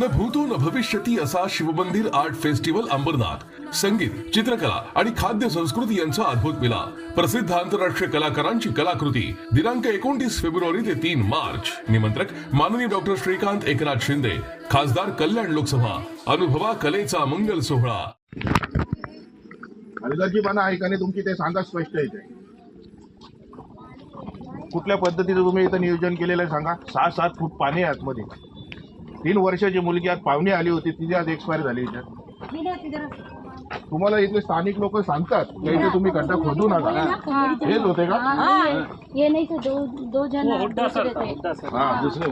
न भूतो न भविष्यती असा शिवमंदिर आर्ट फेस्टिवल अंबरनाथ. संगीत चित्रकला आणि खाद्य संस्कृती यांचा अद्भुत मिला प्रसिद्ध आंतरराष्ट्रीय कलाकारांची कलाकृती दिनांक एकोणतीस फेब्रुवारी ते तीन मार्च. निमंत्रक माननीय डॉक्टर श्रीकांत एकनाथ शिंदे खासदार कल्याण लोकसभा. अनुभवा कलेचा मंगल सोहळा. हलगर्जीपणा ऐकाने तुमची ते सांगा स्पष्ट येते कुठल्या पद्धतीचं तुम्ही इथं नियोजन केलेलं आहे सांगा? सहा सात फूट पाणी आतमध्ये. तीन वर्षाची मुलगी आज पाहुणे आली होती तिची आज एक्सपायर झाली इथे तुम्हाला इथले स्थानिक लोक सांगतात की इथे तुम्ही खड्डा खोदू नका? हेच होते का? हाँ. ये नहीं थे दो दो जन थे हा दुसरे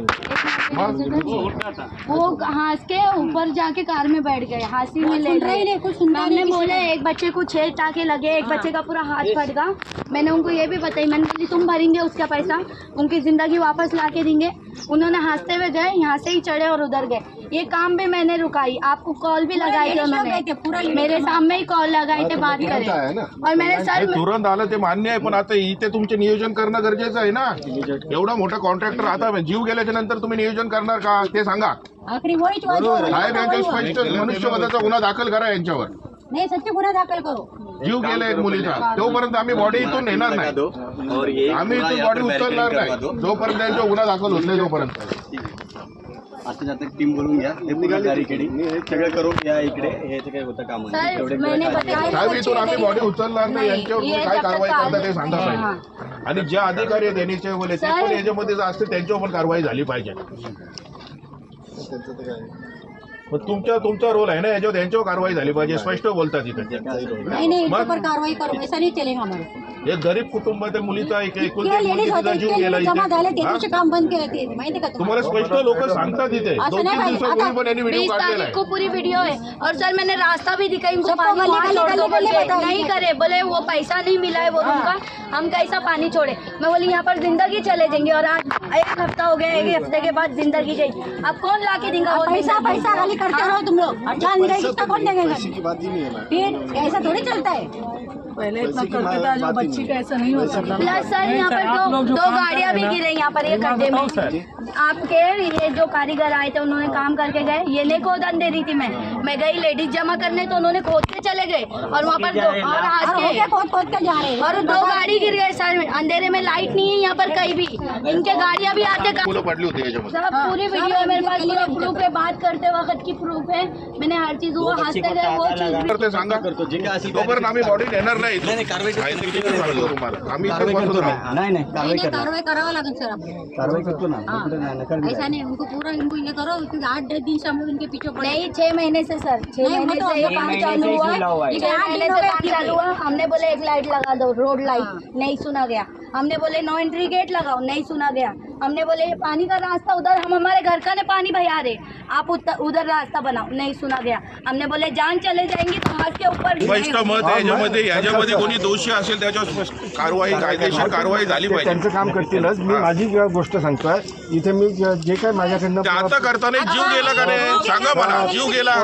वो हंस के ऊपर जाके कार में बैठ गए हाँसी में ले रहे हमने बोले एक बच्चे को छह टाके लगे एक बच्चे का पूरा हाथ फट गया मैंने उनको ये भी बताई मैंने बोली तुम भरेंगे उसका पैसा उनकी ज़िंदगी वापस ला के देंगे। उन्होंने हंसते हुए गए यहाँ से ही चढ़े और उधर गए। ये काम भी मैंने रुकाई। आपको कॉल भी लगाई थी उन्होंने। मेरे सामने ही कॉल लगाई थे बात करें। और मैंने सर तुरंत आलं ते मान्य आहे पण आता इथे तुमचे नियोजन करणं गरजेचं आहे ना। एवढा मोठा कॉन्ट्रॅक्टर आता जीव गेल्याच्यानंतर तुम्ही नियोजन करणार का? ते सांगा। आखरी वहीच वही साहेब यांच्या स्पष्ट मनुष्यवधाचा गुन्हा दाखल करा यांच्यावर. नाही सच्चे गुन्हा दाखल करो. जीव गेला एक मुलीचा. तोपर्यंत आम्ही बॉडी इथून नेणार नाही. और ये आम्ही इथून बॉडी उचलणार नाही. जोपर्यंत त्यांचा गुन्हा दाखल होत नाही तोपर्यंत आता जाता टीम बोलून घ्या. हे पूर्ण बॅरिकेडिंग सगळं करून घ्या इकडे. हे जे काही होतं काम. आहे सर मैंने बताया साहेब इथून आम्ही बॉडी उचलणार नाही. यांच्यावर ये तुम्ही काय कारवाई करता ते सांगा हाँ. पाहिजे आणि ज्या अधिकारी आहेत यांचे बोले ते पण साहेब. याच्यामध्ये जर असते त्यांच्यावर पण कारवाई झाली पाहिजे. मग तुमच्या तुमचा रोल आहे ना याच्यावर यांच्यावर कारवाई झाली पाहिजे स्पष्ट बोलतात इथे. नहीं नहीं इनके ऊपर कार्रवाई करो ऐसा नहीं चलेगा हमारे. एक गरीब कुटुंबातील मुलीचा एक एकुलती एक लेडीज़ मुलगी होते जीव इतके गेला लेडीज़ जमा झाले हा? दिवशी काम बंद केले ते माहिती का तुम्हाला? स्पष्ट लोक सांगतात इथे. दोन तीन पाहिजे. दिवसापूर्वी पण यांनी व्हिडिओ बीस काढलेला तारीख आहे. पूरी वीडियो है और सर मैंने रास्ता भी दिखा इनको सबको पानी गली वहाँ गली छोड़ दो गली बोल गली के बताइए। नहीं करे बोले वो पैसा नहीं मिला है वो रूम का हम कैसा पानी छोड़े? मैं बोली यहाँ पर ज़िंदगी चले जाएँगे और आज एक हफ़्ता हो गया एक हफ़्ते के बाद ज़िंदगी जाएगी। अब कौन ला के देगा वो पैसा ज़िंदगी? पैसा खाली करते रहो तुम लोग। अच्छा नहीं किसका कौन देगा? फिर ऐसा थोड़ी चलता है। पहले इतना करते थे जो बच्ची का ऐसा नहीं हो सकता प्लस सर यहाँ पर दो दो गाड़ियाँ भी गिरे यहाँ पर ये मैं। गड्ढे में आपके ये जो कारीगर आए थे उन्होंने काम करके गए। ये नहीं खोदन दे रही थी मैं। मैं गई लेडीज़ जमा करने तो उन्होंने खोद के चले गए। और वहाँ पर दो और आज और के। खोद खोद के जा रहे और दो गाड़ी गिर गए सर अंधेरे में लाइट नहीं है यहाँ पर कहीं भी। इनके गाड़ियाँ भी आते होती सब पूरी वीडियो है मेरे पास प्रूफ है बात करते वक्त की प्रूफ है। मैंने हर चीज़ वो हँसते गए वो चीज़ भी- सांगा। करतो जे काय असेल तोपर्यंत आम्ही बॉडी नेणार नाही नाही, नाही, कारवाई आहे ते किती सांगतो तुम्हाला आम्ही इथे कारवाई करतो राहू. ना. नाही नाही कारवाई नहीं, नहीं, करणार. कार्रवाई करावा लागेल सर आपको कारवाई करतो ना. इकडे नाही, नकार ऐसा नहीं उनको पूरा इनको ये करो. क्योंकि आठ दस दिन से हम लोग इनके पीछे पड़े. नहीं छह महीने से सर. छह नहीं, महीने मतलब से ये छह काम महीने चालू से हुआ खुला हुआ। है छह महीने से काम चालू हुआ हमने बोले एक लाइट लगा दो रोड लाइट. नहीं सुना गया हमने बोले नो एंट्री गेट लगाओ. नहीं सुना गया। हमने बोले ये पानी का रास्ता उधर हम हमारे घर का ने पानी भैया रहे आप उधर रास्ता बनाओ। नहीं सुना गया। हमने बोले जान चले जाएंगी तो हाथ के ऊपर स्पष्ट मत आहे याच्यामध्ये याच्यामध्ये कोणी दोषी असेल त्याच्यावर स्पष्ट कारवाई कायदेशीर कारवाई झाली ते पाहिजे. त्यांचं काम करतीलच. मी माझी गोष्ट सांगतोय इथे मी जे काही माझ्याकडनं ते आता करताना जीव गेला का सांगा मला जीव गेला.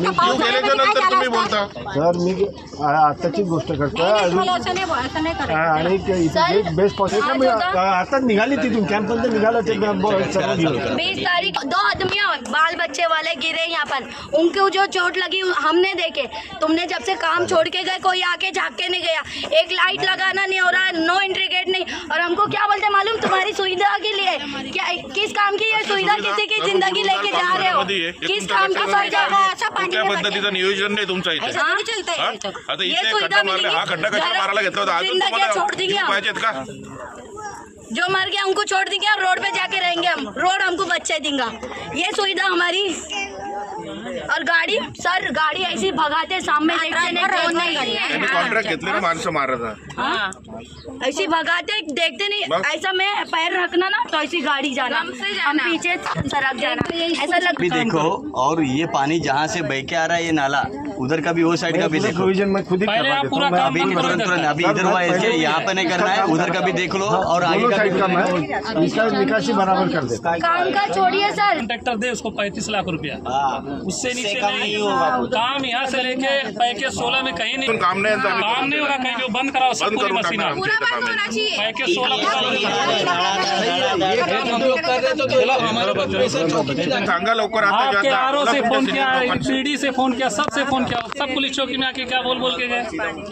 जीव गेल्याच्यानंतर तुम्ही बोलता. सर मी आताची गोष्ट करतोय. आणि इथे बेस्ट पॉसिबल आता निघाली तिथून कॅम्प पण निघालं ते ब- सर्व घेऊन बीस तारीख दो आदमी बाल बच्चे वाले गिरे यहाँ पर। उनको जो चोट लगी हमने देखे। तुमने जब से काम छोड़ के गए कोई आके झाँक के नहीं गया। एक लाइट लगाना नहीं हो रहा है नो एंट्री गेट नहीं। और हमको क्या बोलते मालूम? तुम्हारी सुविधा के लिए। क्या किस काम की ये सुविधा? किसी की ज़िंदगी लेके जा रहे हो। किस काम की सुविधा? ऐसा पानी कुठल्या पद्धतीचं नियोजन नाही तुमचं इथे ऐसा थोड़ी चलता हा? है ये तो। आता इथे सुविधा खड्डा मारला हा खड्डा कशा मारायला घेतला होता अजून जिंदगियाँ तुम्हाला छोड़ दी पाहिजेत का जो मर गया उनको छोड़ देंगे हम रोड पे जाके रहेंगे हम। रोड हमको बच्चे देंगे। ये सुविधा हमारी और गाड़ी सर गाड़ी ऐसी भगाते सामने देखते नहीं कौन नहीं त्यांनी कॉन्ट्रॅक्ट घेतलेले माणसं मारत आहे. हाँ। ऐसी भगाते देखते नहीं बस। ऐसा मैं पैर रखना ना तो ऐसी गाड़ी जाना। हम पीछे सरक जाना ऐसा लग भी देखो और ये पानी जहाँ से बह के आ रहा है ये नाला उधर का भी वो साइड का भी देखो। प्रोविज़न मैं खुद ही करवा देता हूँ. मैं अभी तुरंत तुरंत अभी इधर हुआ है यहाँ पे नहीं करना है उधर का भी देख लो और आगे का करना है इसका निकासी बराबर कर दे काम का छोड़िए सर कॉन्ट्रैक्टर दे उसको पैंतीस लाख रुपया। उससे नीचे कम नहीं होगा तो। काम यहाँ से लेके पैकेज सोलह में कहीं नहीं काम नहीं. काम नहीं होगा कहीं भी बंद कराओ सब पूरी मशीन. पैकेज सोलह जाता. आर से फ़ोन किया. पीडी से फ़ोन किया सबसे फ़ोन किया। सब पुलिस चौकी में आके क्या बोल बोल के गए?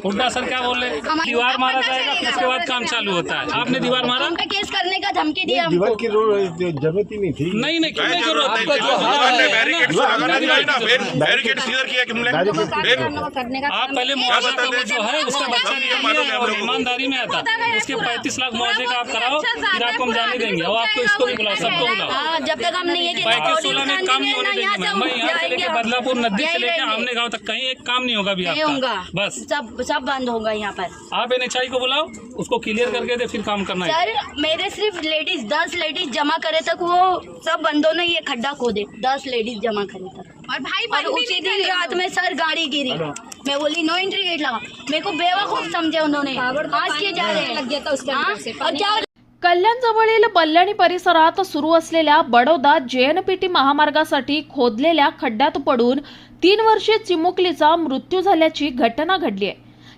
हुड्डा सर क्या बोल रहे? दीवार मारा जाएगा फिर उसके बाद काम चालू होता है। आपने दीवार मारा? केस करने का धमकी दिया दीवार की ज़रूरत ही नहीं थी। नहीं नहीं ज़रूरत ने बैरिकेड किया तुमने? आप पहले मुआवजा? जो है उसका बच्चा है। ईमानदारी में आता। उसके पैंतीस लाख मुआवजे का आप कराओ फिर आपको हम जाने देंगे। और आपको इसको भी बुलाओ सबको बुलाओ। हाँ जब तक हम नहीं है कि पैकेज सोलह में काम नहीं होने देंगे मैं यहाँ से लेके बदलापुर नदी से लेके। आमने गाँव तक कहीं एक काम नहीं होगा अभी आपका। बस। सब सब बंद होगा यहाँ पर। आप एन को बुलाओ उसको क्लियर करके दे फिर काम करना है। सर मेरे सिर्फ़ लेडीज़ दस लेडीज़ जमा करे तक वो सब बंदों ने ये खड्डा खोदे दस लेडीज़ जमा करे तक और भाई और उसी दिन रात में सर गाड़ी गिरी। मैं बोली नो एंट्री गेट लगा। मेरे को बेवकूफ समझे उन्होंने। आज के जा रहे हैं? हाँ? और क्या कल्याणजवळील बल्लाणी परिसरात सुरू असलेल्या बडोदा जेएनपीटी महामार्गासाठी खोदलेल्या खड्ड्यात पडून तीन वर्षीय चिमुकलीचा मृत्यू झाल्याची घटना घडली आहे.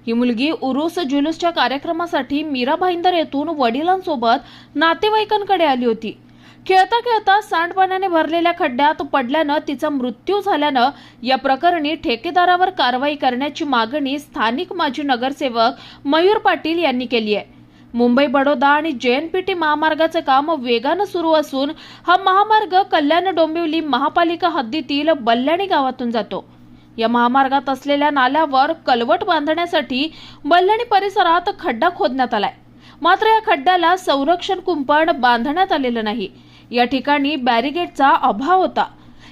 ही मुलगी उरूस जुलूसच्या कार्यक्रमासाठी मीरा भाईंदर येथून वडिलांसोबत नातेवाईकांकडे आली होती. खेळता खेळता सांडपाण्याने भरलेल्या खड्ड्यात पडल्यानं तिचा मृत्यू झाल्यानं या प्रकरणी ठेकेदारावर कारवाई करण्याची मागणी स्थानिक माजी नगरसेवक मयूर पाटील यांनी केली आहे. मुंबई बडोदा आणि जे एन पी टी महामार्गाचं काम वेगानं सुरू असून हा महामार्ग कल्याण डोंबिवली महापालिका हद्दीतील बल्ल्याणी गावातून जातो. या महामार्गात असलेल्या नाल्यावर कलवट बांधण्यासाठी बल्ल्याणी परिसरात खड्डा खोदण्यात आलाय. मात्र या खड्ड्याला संरक्षण कुंपण बांधण्यात आलेलं नाही. या ठिकाणी बॅरिगेटचा अभाव होता.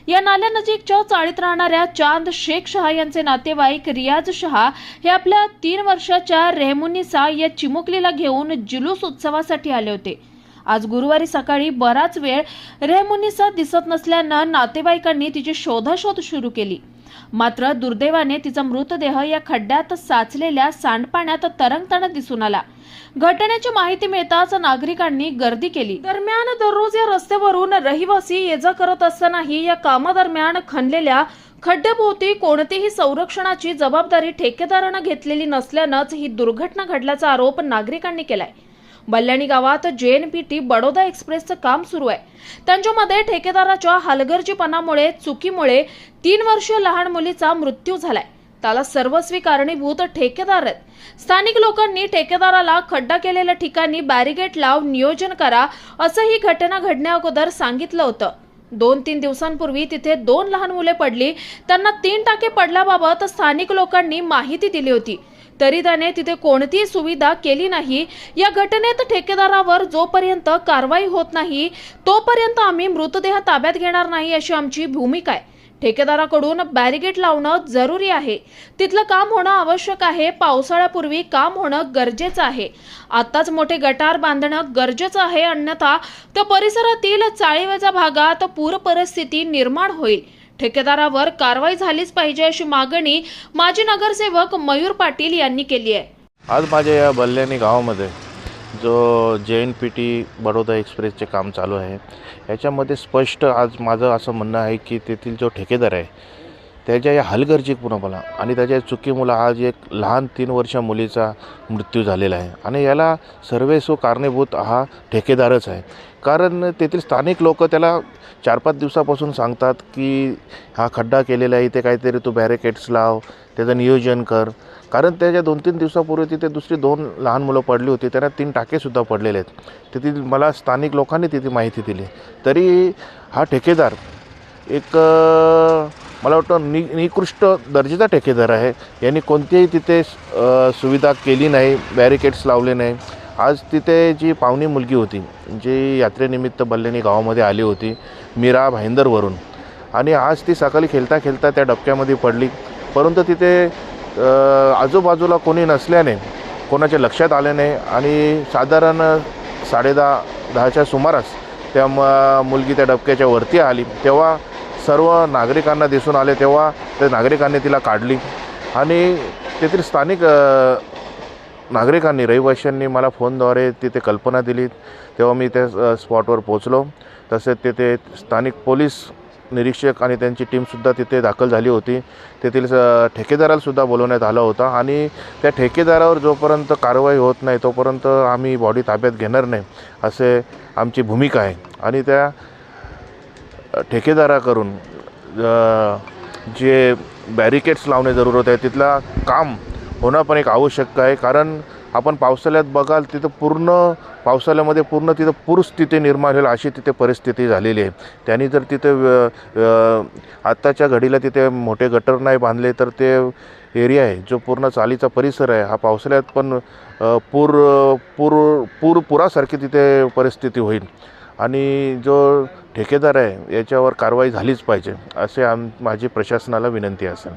या नाल्यानजीकच्या चाळीत राहणाऱ्या चांद शेख शहा यांचे नातेवाईक रियाज शहा हे आपल्या तीन वर्षाच्या रेहमुनिसा या चिमुकलीला घेऊन जुलूस उत्सवासाठी आले होते. आज गुरुवारी सकाळी बराच वेळ रेहमुनिसा दिसत नसल्यानं नातेवाईकांनी तिची शोधाशोध सुरू केली. मात्र दुर्दैवाने तिचा मृतदेह या खड्ड्यात साचलेल्या सांडपाण्यात तरंगताना दिसून आला. घटनेची माहिती मिळताच नागरिकांनी गर्दी केली. दरम्यान दररोज या रस्त्यावरून रहिवासी ये जा करत असतानाही या कामादरम्यान खणलेल्या खड्ड्याभोवती कोणतीही संरक्षणाची जबाबदारी ठेकेदारानं घेतलेली नसल्यानंच ही दुर्घटना घडल्याचा आरोप नागरिकांनी केलाय. बल्याणी गावात जेएनपीटी बडोदा एक्सप्रेसचं काम सुरू आहे. त्यांच्यामध्ये ठेकेदाराच्या हलगर्जीपणामुळे चुकीमुळे तीन वर्षीय लहान मुलीचा मृत्यू झालाय. त्याला सर्वस्वी कारणीभूत ठेकेदार आहेत. स्थानिक लोकांनी ठेकेदाराला खड्डा केलेल्या ठिकाणी बॅरिगेट लाव नियोजन करा असं ही घटना घडण्या अगोदर सांगितलं होतं. दोन तीन दिवसांपूर्वी तिथे दोन लहान मुले पडली. त्यांना तीन टाके पडल्याबाबत स्थानिक लोकांनी माहिती दिली होती. तरी त्याने तिथे कोणतीही सुविधा केली नाही. या घटनेत ठेकेदारावर जोपर्यंत कारवाई होत नाही तोपर्यंत आम्ही मृतदेह ताब्यात घेणार नाही अशी आमची भूमिका आहे. ठेकेदाराकडून बॅरिगेट लावणं जरुरी आहे. तिथलं काम होणं आवश्यक आहे. पावसाळ्यापूर्वी काम होणं गरजेचं आहे. आत्ताच मोठे गटार बांधणं गरजेचं आहे. अन्यथा त्या परिसरातील चाळीवाजा भागात पूर परिस्थिती निर्माण होईल. ठेकेदारावर कारवाई झालीच पाहिजे अशी मागणी माजी नगरसेवक मयूर पाटील यांनी केली आहे. आज माझ्या या बल्ल्याणी गावामध्ये जो J N P T Baroda एक्सप्रेसचे काम चालू आहे याच्यामध्ये स्पष्ट आज माझं असं म्हणणं आहे की तेथील जो ठेकेदार आहे त्याच्या या हलगर्जीपणाला आणि त्याच्या चुकीमुळं आज एक लहान तीन वर्ष मुलीचा मृत्यू झालेला आहे. आणि याला सर्वेस्व कारणीभूत हा ठेकेदारच आहे. कारण तेथील स्थानिक लोक त्याला चार पाच दिवसापासून सांगतात की हा खड्डा केलेला आहे इथे काहीतरी तू बॅरिकेड्स लाव त्याचं नियोजन कर. कारण त्याच्या दोन तीन दिवसापूर्वी तिथे दुसरी दोन लहान मुलं पडली होती त्यांना तीन टाकेसुद्धा पडलेले आहेत. तेथील मला स्थानिक लोकांनी तिथे माहिती दिली. तरी हा ठेकेदार एक मला वाटतं नि निकृष्ट दर्जेचा ठेकेदार आहे. यांनी कोणतीही तिथे सुविधा केली नाही बॅरिकेड्स लावले नाही. आज तिथे जी पाहुणी मुलगी होती जी यात्रेनिमित्त बल्लेनी गावामध्ये आली होती मीरा भाईंदरवरून. आणि आज ती सकाळी खेळता खेळता त्या डबक्यामध्ये पडली. परंतु तिथे आजूबाजूला कोणी नसल्याने कोणाच्या लक्षात आले नाही आणि साधारण साडेदहा दहाच्या सुमारास त्या म मुलगी त्या डबक्याच्या वरती आली. तेव्हा सर्व नागरिकांना दिसून आले तेव्हा त्या नागरिकांनी तिला काढली. आणि तेथील स्थानिक नागरिकांनी रहिवाशांनी मला फोनद्वारे तिथे कल्पना दिली. तेव्हा मी त्या स्पॉटवर पोचलो तसेच तेथे स्थानिक पोलीस निरीक्षक आणि त्यांची टीमसुद्धा तिथे दाखल झाली होती. तेथील स ठेकेदारालासुद्धा बोलवण्यात आला होता आणि त्या ठेकेदारावर जोपर्यंत कारवाई होत नाही तोपर्यंत आम्ही बॉडी ताब्यात घेणार नाही असे आमची भूमिका आहे. आणि त्या ठेकेदाराकडून जे बॅरिकेड्स लावणे जरूरत आहे तिथला काम होणं पण एक आवश्यक आहे. कारण आपण पावसाळ्यात बघाल तिथं पूर्ण पावसाळ्यामध्ये पूर्ण तिथं पूरस्थिती निर्माण होईल अशी तिथे परिस्थिती झालेली आहे. त्यांनी जर तिथे आत्ताच्या घडीला तिथे मोठे गटर नाही बांधले तर ते एरिया आहे जो पूर्ण चालीचा परिसर आहे हा पावसाळ्यात पण पूर पूर पूर पुरासारखी तिथे परिस्थिती होईल. आणि जो ठेकेदार आहे याच्यावर कारवाई झालीच पाहिजे असे आम माझी प्रशासनाला विनंती असेल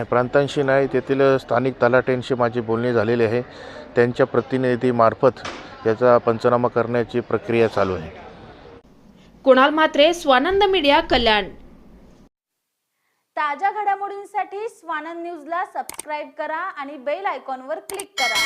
प्रांतांशी नाही तेथील स्थानिक तलाट्यांशी माझी बोलणी झालेली आहे. त्यांच्या प्रतिनिधीमार्फत याचा पंचनामा करण्याची प्रक्रिया चालू आहे. कुणाल म्हात्रे स्वानंद मीडिया कल्याण. ताज्या घडामोडींसाठी स्वानंद न्यूजला सबस्क्राईब करा आणि बेल आयकॉनवर क्लिक करा.